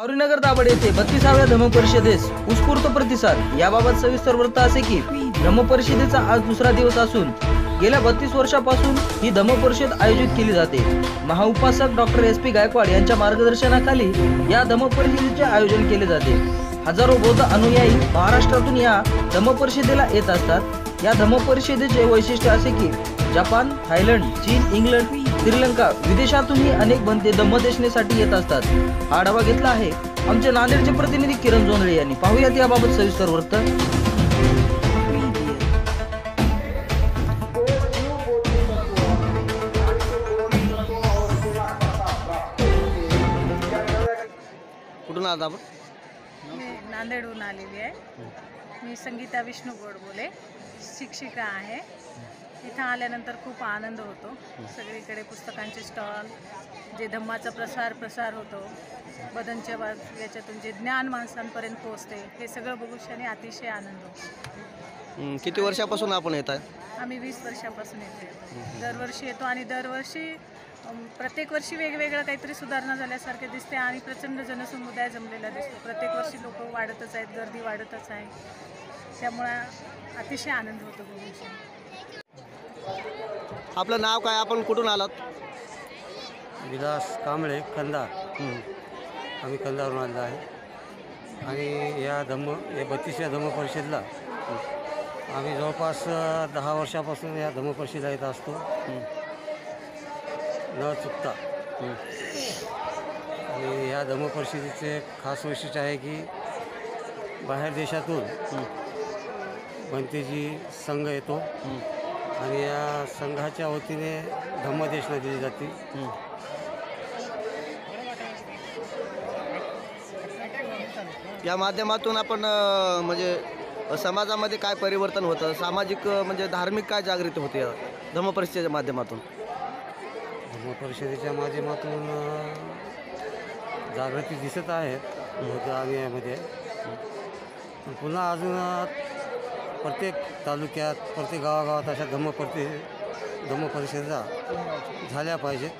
औरंगनगर दाबड येथे बत्तीसाव्या धम्मपरिषदेस उत्स्फूर्त प्रतिसाद. याबाबत सविस्तर वृत्त असे की धम्मपरिषदेचा आज दुसरा दिवस असून गेल्या बत्तीस वर्षापासून ही धम्मपरिषद आयोजित केली जाते. महाउपासक डॉक्टर एस पी गायकवाड यांच्या मार्गदर्शनाखाली या धम्मपरिषदेचे आयोजन केले जाते. हजारो बौद्ध अनुयायी महाराष्ट्रातून या धम्मपरिषदेला येत असतात. या धम्मपरिषदेचे वैशिष्ट्य असे की जपान थायलंड चीन इंग्लंड श्रीलंका विदेशातूनही अनेक बनते धम्मदेशनेसाठी येत असतात. हा आढावा घेतला आहे आमचे नांदेडचे प्रतिनिधी किरण जोंधळे यांनी. पाहुयात याबाबत सविस्तर वृत्त. कुठून आला आपण? मी नांदेडहून आलेली आहे. मी संगीता विष्णू गोडबोले शिक्षिका आहे. इथं आल्यानंतर खूप आनंद होतो. सगळीकडे पुस्तकांचे स्टॉल जे धम्माचा प्रसार प्रसार होतो. बदनच्या याच्यातून जे ज्ञान माणसांपर्यंत पोहोचते हे सगळं बघूशाने अतिशय आनंद होतो. किती वर्षापासून आपण येत आहे? आम्ही वीस वर्षापासून येतो दरवर्षी येतो आणि दरवर्षी प्रत्येक वर्षी वेगवेगळं काहीतरी सुधारणा झाल्यासारखे दिसते आणि प्रचंड जनसमुदाय जमलेला दिसतो. प्रत्येक वर्षी लोक वाढतच आहेत गर्दी वाढतच आहे. त्यामुळे अतिशय आनंद होतो बघून आपलं नाव काय? आपण कुठून आलात? विलास कांबळे कंधार आम्ही कंधारून आलेलो आहे. आणि या धम्म या बत्तीसव्या धम्म परिषदेला आम्ही जवळपास दहा वर्षापासून या धम्म परिषदेला येत असतो. न चुकता. आणि या धम्म परिषदेचे खास वैशिष्ट्य आहे की बाहेर देशातून भंतेजी संघ येतो. आणि या संघाच्या वतीने धम्मदेशना दिली जाते. या माध्यमातून आपण अ, म्हणजे समाजामध्ये काय परिवर्तन होतं? सामाजिक अ, म्हणजे धार्मिक काय जागृती होते या धम्मपरिषदेच्या माध्यमातून? धर्म परिषदेच्या माध्यमातून अ, जागृती दिसत आहेत. अनुयायामध्ये पण पुन्हा अजून अ, प्रत्येक तालुक्यात प्रत्येक गावागावात अशा धम्म परि धम्म परिषदा झाल्या पाहिजेत.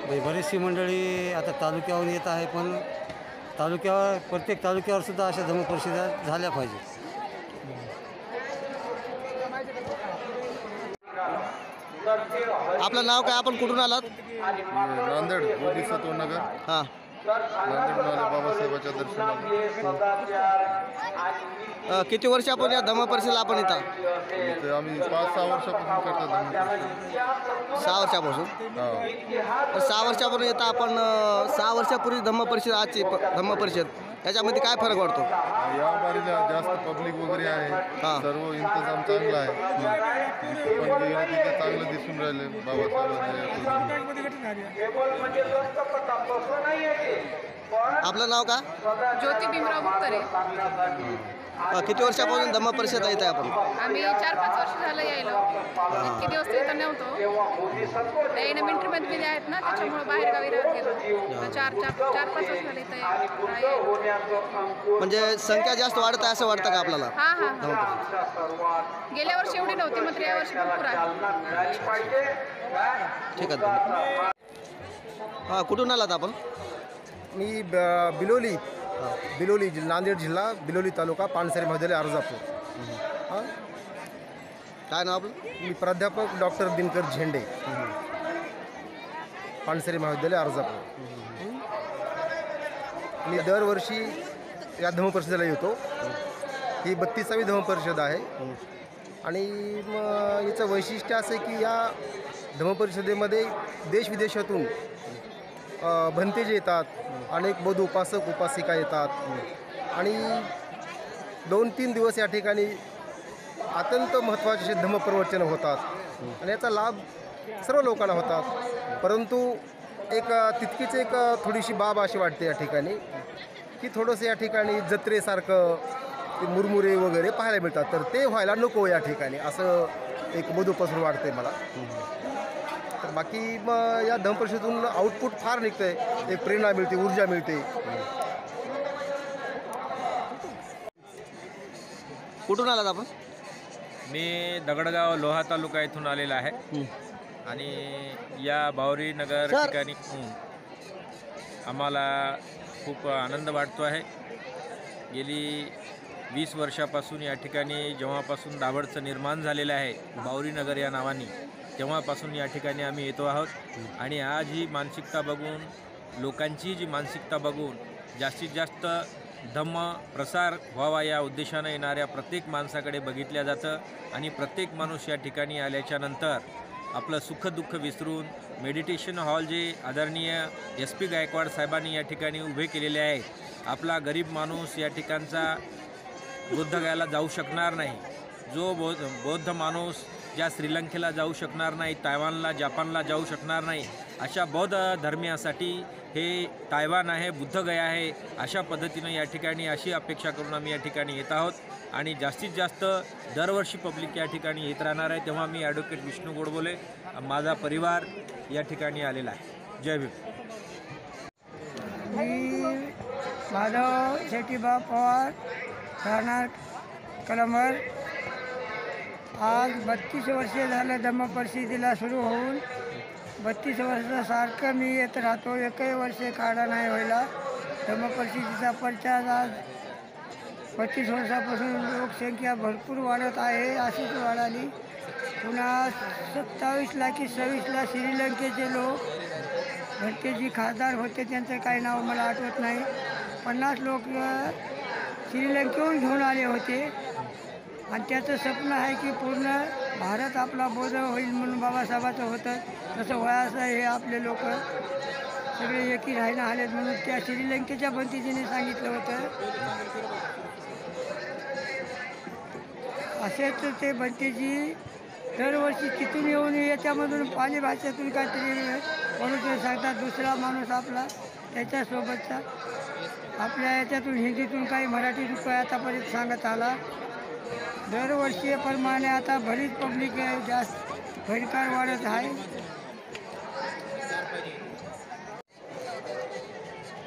म्हणजे बरीचशी मंडळी आता तालुक्यावरून येत आहे पण तालुक्यावर प्रत्येक तालुक्यावर सुद्धा अशा धम्म परिषदा झाल्या पाहिजेत. आपलं नाव काय? आपण कुठून आलात? नांदेड बोधिसत्व नगर. हां. नांदेडून आले बाबासाहेबाच्या दर्शनाला. अ, किती वर्ष आपण या धम्मपरिषदेला आपण येतात इथे आम्ही पाच सहा वर्षापासून करतो. सहा वर्षापासून? हा. तर सहा वर्षापासून येतं आपण अ, सहा वर्षापूर्वी धम्मपरिषद आजची प- धम्मपरिषद त्याच्यामध्ये काय फरक वाटतो? या बारीला जास्त पब्लिक वगैरे हा. आहे सर्व इंतजाम चांगला आहे. जिथे पण गेलं तिथे चांगलं दिसून राहिले बाबासाहेबांच्या आपलं नाव का? ज्योती भीमराव मुक्तरे अ, किती वर्षापासून धम्मपरिषद येत आहे आपण? आम्ही चार पाच वर्ष झालं यायलो. इतके दिवस इथं नव्हतो. एन मिलिटरीमध्ये मध्ये आहेत ना त्याच्यामुळे बाहेर गावी राहत गेलो. तर चार चार चार पाच वर्ष झाले इथं या- यायलो. म्हणजे संख्या जास्त वाढत आहे असं वाटतं का आपल्याला? हा हा हा. गेल्या वर्षी एवढी नव्हती मात्र या वर्षी भरपूर आहे. ठीक आहे. हां कुठून आलात आपण? मी ब- बिलोली. बिलोली जिल्हा नांदेड जिल्हा बिलोली तालुका पानसरे महाविद्यालय अर्जापूर. हां. काय नाव आपलं? मी प्राध्यापक डॉक्टर दिनकर झेंडे. पानसरे महाविद्यालय अर्जापूर. मी दरवर्षी या धम्मपरिषदेला येतो. ही बत्तीसावी धम्मपरिषद आहे. आणि मग याचं वैशिष्ट्य असं आहे की या धम्मपरिषदेमध्ये देशविदेशातून अ, भंतेजे येतात अनेक बौद्ध उपासक उपासिका येतात. आणि दोन तीन दिवस या ठिकाणी अत्यंत महत्त्वाचे असे धम्मप्रवचनं होतात. आणि याचा लाभ सर्व लोकांना होतात. परंतु एक तितकीच एक थोडीशी बाब अशी वाटते या ठिकाणी की थोडंसं या ठिकाणी जत्रेसारखं ते मुरमुरे वगैरे पाहायला मिळतात. तर ते व्हायला नको या ठिकाणी असं एक मधुपासून वाटते मला. तर बाकी मग या धमपरिषदेतून आउटपुट फार निघतं आहे एक प्रेरणा मिळते ऊर्जा मिळते. कुठून आलात आपण? मी दगडगाव लोहा तालुका इथून आलेला आहे. आणि या बावरी नगर. ठिकाणी आम्हाला खूप आनंद वाटतो आहे. गेली वीस वर्षापासून या ठिकाणी जेव्हापासून दाभडचं निर्माण झालेलं आहे बावरीनगर या नावाने तेव्हापासून या ठिकाणी आम्ही येतो आहोत. आणि आज ही मानसिकता बघून लोकांची जी मानसिकता बघून जास्तीत जास्त धम्म प्रसार व्हावा या उद्देशानं येणाऱ्या प्रत्येक माणसाकडे बघितल्या जातं. आणि प्रत्येक माणूस या ठिकाणी आल्याच्यानंतर आपलं सुखदुःख विसरून मेडिटेशन हॉल जे आदरणीय एस पी गायकवाड साहेबांनी या ठिकाणी उभे केलेले आहेत. आपला गरीब माणूस या ठिकाणचा बुद्धगयाला जाऊ शकणार नाही. जो बौद्ध बौद्ध माणूस ज्या श्रीलंकेला जाऊ शकणार नाही तायवानला जपानला जाऊ शकणार नाही अशा बौद्ध धर्मियासाठी हे तायवान आहे बुद्धगया आहे अशा पद्धतीनं या ठिकाणी अशी अपेक्षा करून आम्ही या ठिकाणी येत आहोत. आणि जास्तीत जास्त दरवर्षी पब्लिक या ठिकाणी येत राहणार आहे तेव्हा मी ॲडव्होकेट विष्णू गोडबोले माझा परिवार या ठिकाणी आलेला आहे. जय भीम. मी माधव शेटीबा पवार राहणार कलमर आज बत्तीस वर्षे झालं धम्म परिस्थितीला सुरू होऊन बत्तीस वर्षासारखं मी येत राहतो. एकही वर्षे काढा नाही व्हायला. धम्म परिस्थितीचा प्रचार आज पच्चीस वर्षापासून लोकसंख्या भरपूर वाढत आहे अशीच वाढाली पुन्हा सत्तावीसला की सव्वीसला श्रीलंकेचे लोक भरते जी खासदार होते त्यांचं काही नाव मला आठवत नाही. पन्नास लोक श्रीलंकेहून घेऊन आले होते. आणि त्याचं स्वप्न आहे की पूर्ण भारत आपला बोध होईल म्हणून बाबासाहेबाचं होतं. तसं वयाचं हे आपले लोक सगळे एकी राहायला आलेत म्हणून त्या श्रीलंकेच्या भंतीजीने सांगितलं होतं. असेच ते बंतीजी दरवर्षी तिथून येऊन याच्यामधून पाणी भाषेतून काहीतरी म्हणून सांगतात दुसरा माणूस आपला त्याच्यासोबतचा. आपल्या याच्यातून हिंदीतून काही मराठी रुपये आतापर्यंत सांगत आला. दरवर्षीप्रमाणे आता बरीच पब्लिक जास्त भयंकर वाढत आहे.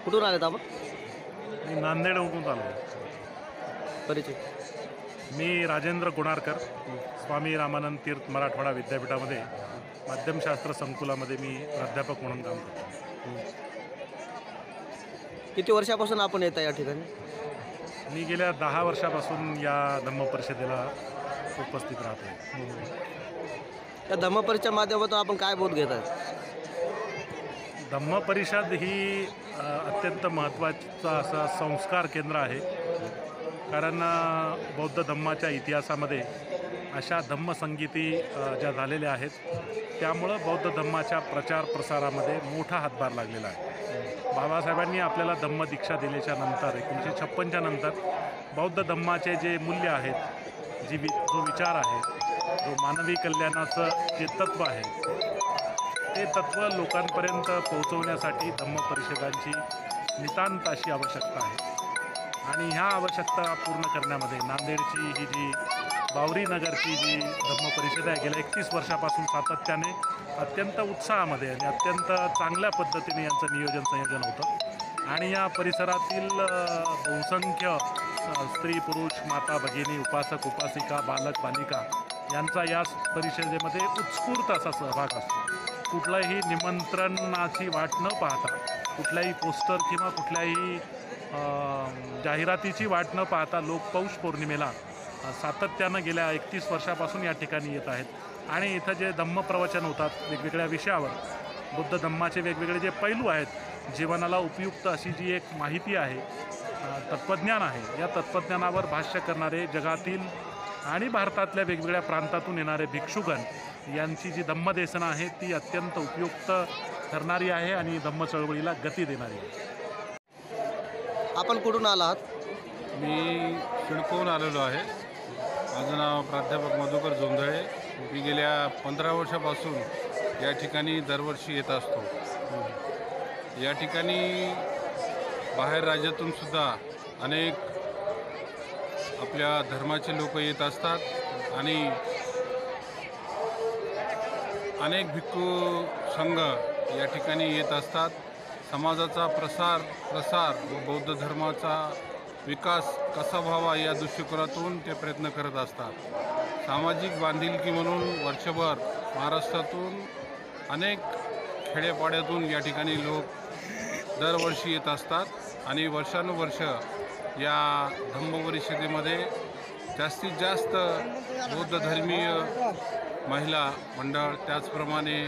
कुठून आलेत आपण? मी नांदेडहून आलो. परिचय. मी राजेंद्र गुणारकर स्वामी रामानंद तीर्थ मराठवाडा विद्यापीठामध्ये माध्यमशास्त्र संकुलामध्ये मी प्राध्यापक म्हणून काम करतो. किती वर्षापासून आपण येत आहे या ठिकाणी? मी गेल्या दहा वर्षापासून या धम्म परिषदेला उपस्थित राहतो या धम्मपरीच्या माध्यमातून आपण काय बोध घेत आहे धम्म परिषद ही अत्यंत महत्त्वाचा असा संस्कार केंद्र आहे. कारण बौद्ध धम्माच्या इतिहासामध्ये अशा धम्मसंगीती ज्या झालेल्या आहेत त्यामुळं बौद्ध धम्माच्या प्रचार प्रसारामध्ये मोठा हातभार लागलेला आहे. बाबासाहेबांनी आपल्याला धम्म दीक्षा दिल्याच्या नंतर एकोणीसशे छप्पनच्या नंतर बौद्ध धम्माचे जे मूल्य आहेत जी वि जो विचार आहे जो मानवी कल्याणाचं जे तत्त्व आहे ते तत्त्व लोकांपर्यंत पोहोचवण्यासाठी धम्म परिषदांची नितांत अशी आवश्यकता आहे. आणि ह्या आवश्यकता पूर्ण करण्यामध्ये नांदेडची ही जी बावरी नगरची जी धम्म परिषद आहे गेल्या एकतीस वर्षापासून सातत्याने अत्यंत उत्साहामध्ये आणि अत्यंत चांगल्या पद्धतीने यांचं नियोजन संयोजन होतं. आणि या परिसरातील बहुसंख्य स्त्री पुरुष माता भगिनी उपासक उपासिका बालक बालिका यांचा या परिषदेमध्ये उत्स्फूर्त असा सहभाग असतो. कुठलंही निमंत्रणाची वाट न पाहता कुठल्याही पोस्टर किंवा कुठल्याही जाहिरातीची वाट न पाहता लोक पौष पौर्णिमेला सातत्यानं गेल्या एकतीस वर्षापासून या ठिकाणी येत आहेत. आणि इथं जे धम्म प्रवचन होतात वेगवेगळ्या विषयावर बुद्ध धम्माचे वेगवेगळे जे पैलू आहेत जीवनाला उपयुक्त अशी जी एक माहिती आहे तत्त्वज्ञान आहे या तत्त्वज्ञानावर भाष्य करणारे जगातील आणि भारतातल्या वेगवेगळ्या प्रांतातून येणारे भिक्षुगण यांची जी धम्मदेसना आहे ती अत्यंत उपयुक्त ठरणारी आहे आणि धम्म चळवळीला गती देणारी आहे. आपण कुठून आला आहात मी सिडकोहून आलेलो आहे. माझं नाव प्राध्यापक मधुकर जोंधळे. मी गेल्या पंधरा वर्षापासून या ठिकाणी दरवर्षी येत असतो. या ठिकाणी बाहेर राज्यातून सुद्धा अनेक आपल्या धर्माचे लोक येत असतात आणि अनेक भिक्खू संघ या ठिकाणी येत असतात. समाजाचा प्रसार प्रसार व बौद्ध धर्माचा विकास कसा व्हावा या दृष्टिकोनातून ते प्रयत्न करत असतात. सामाजिक बांधिलकी म्हणून वर्षभर महाराष्ट्रातून अनेक खेड्यापाड्यातून या ठिकाणी लोक दरवर्षी येत असतात आणि वर्षानुवर्ष या धम्म परिषदेमध्ये जास्तीत जास्त बौद्ध धर्मीय महिला मंडळ त्याचप्रमाणे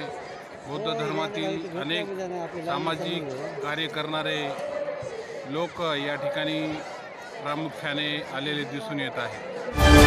बौद्ध धर्मातील अनेक सामाजिक कार्य करणारे लोक या ठिकाणी प्रामुख्याने आलेले दिसून येत आहे.